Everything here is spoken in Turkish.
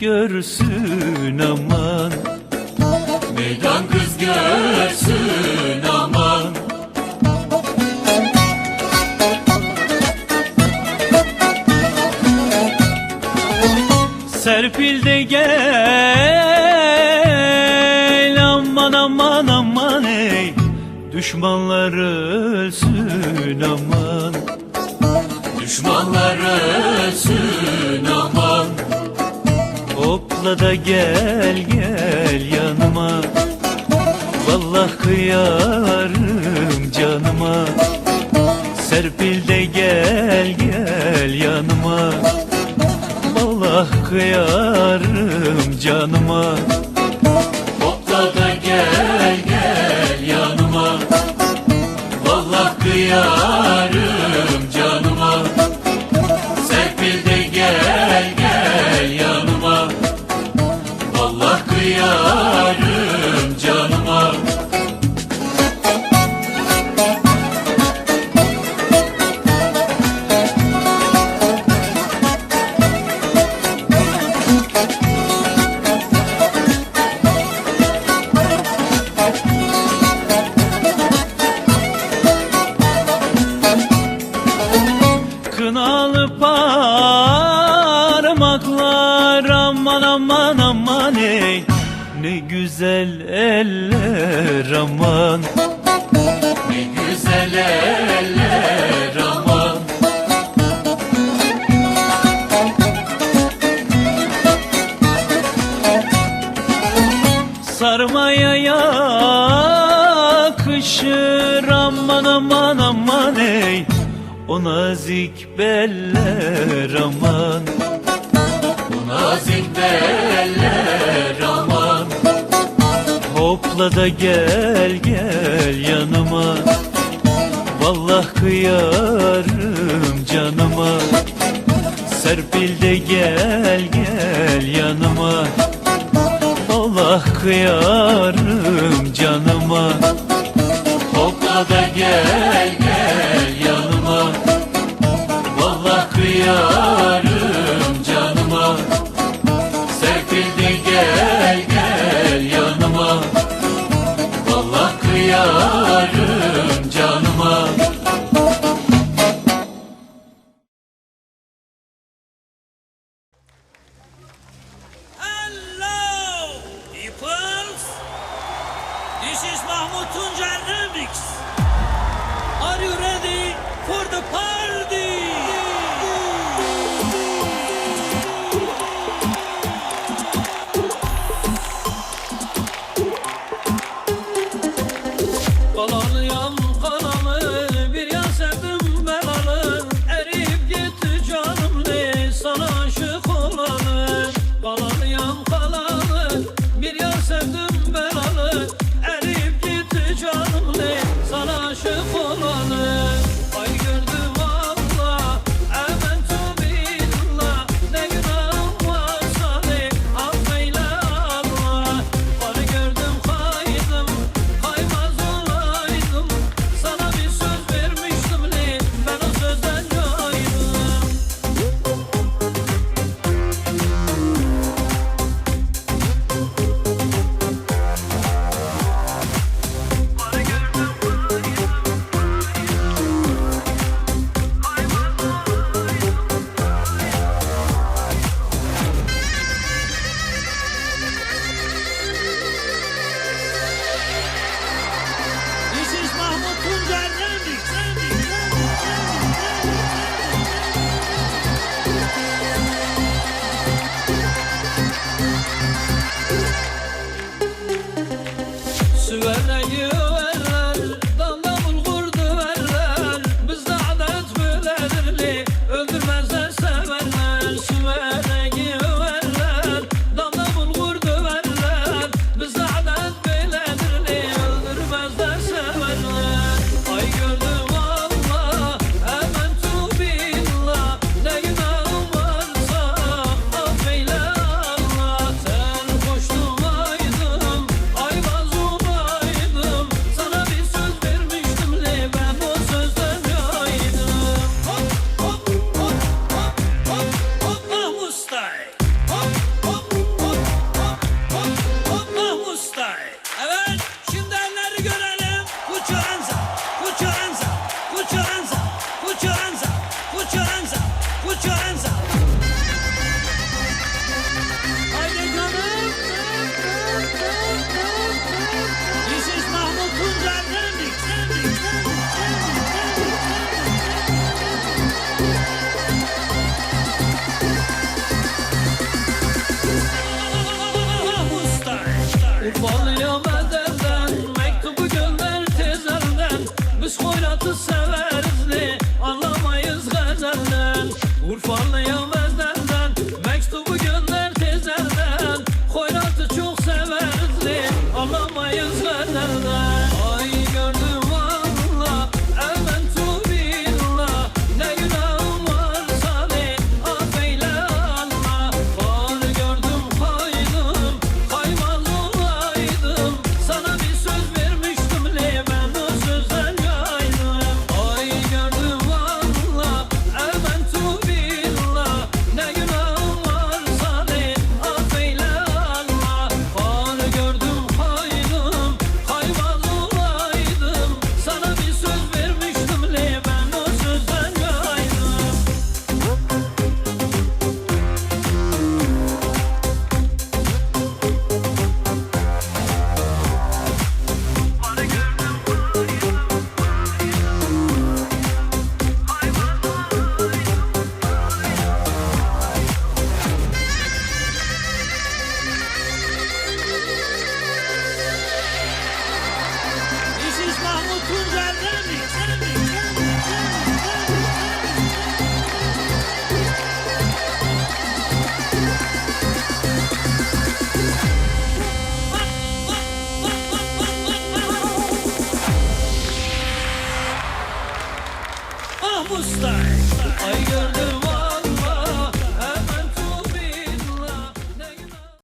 görsün aman. Meydan kız görsün aman. Serpil de gel aman aman aman ey. Düşmanlar ölsün aman. Düşmanlar ölsün aman Hopla da gel gel yanıma. Vallahi kıyarım canıma. Serpil de gel gel yanıma. Vallahi kıyarım canıma. Hopla da gel gel yanıma. Vallahi kıyarım ya güzel eller aman. Ne güzel eller aman. Sarmaya yakışır aman aman aman ey. O nazik beller aman. Bu nazik beller aman Hopla da gel gel yanıma. Vallahi kıyarım canıma. Serpil de gel gel yanıma. Vallahi kıyarım Parlayam bezlerden Mektubu gönder tezlerden Hoyratı çok severiz Alamayız benden